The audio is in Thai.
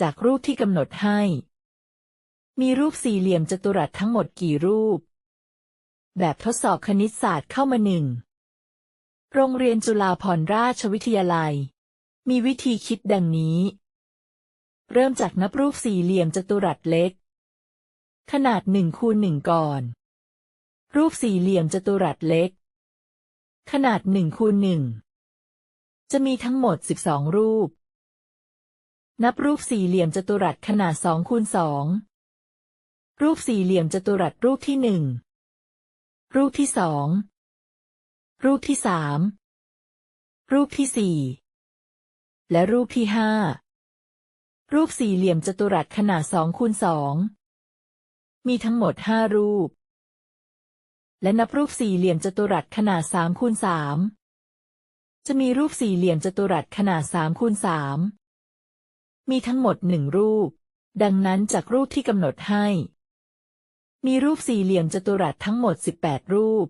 จากรูปที่กำหนดให้ มีรูปสี่เหลี่ยมจัตุรัสทั้งหมดกี่รูป แบบทดสอบคณิตศาสตร์เข้ามาหนึ่ง โรงเรียนจุฬาภรณราชวิทยาลัย มีวิธีคิดดังนี้ เริ่มจากนับรูปสี่เหลี่ยมจัตุรัสเล็ก ขนาดหนึ่งคูณหนึ่งก่อน รูปสี่เหลี่ยมจัตุรัสเล็ก ขนาดหนึ่งคูณหนึ่งจะมีทั้งหมดสิบสองรูป นับรูปสี่เหลี่ยมจัตุรัสขนาดสองคูณสองรูปสี่เหลี่ยมจัตุรัสรูปที่หนึ่งรูปที่สองรูปที่สามรูปที่สี่และรูปที่ห้ารูปสี่เหลี่ยมจัตุรัสขนาดสองคูณสองมีทั้งหมดห้ารูป และนับรูปสี่เหลี่ยมจัตุรัสขนาดสามคูณสามจะมีรูปสี่เหลี่ยมจัตุรัสขนาดสามคูณสาม มีทั้งหมดหนึ่งรูป ดังนั้นจากรูปที่กำหนดให้ มีรูปสี่เหลี่ยมจัตุรัสทั้งหมดสิบแปดรูป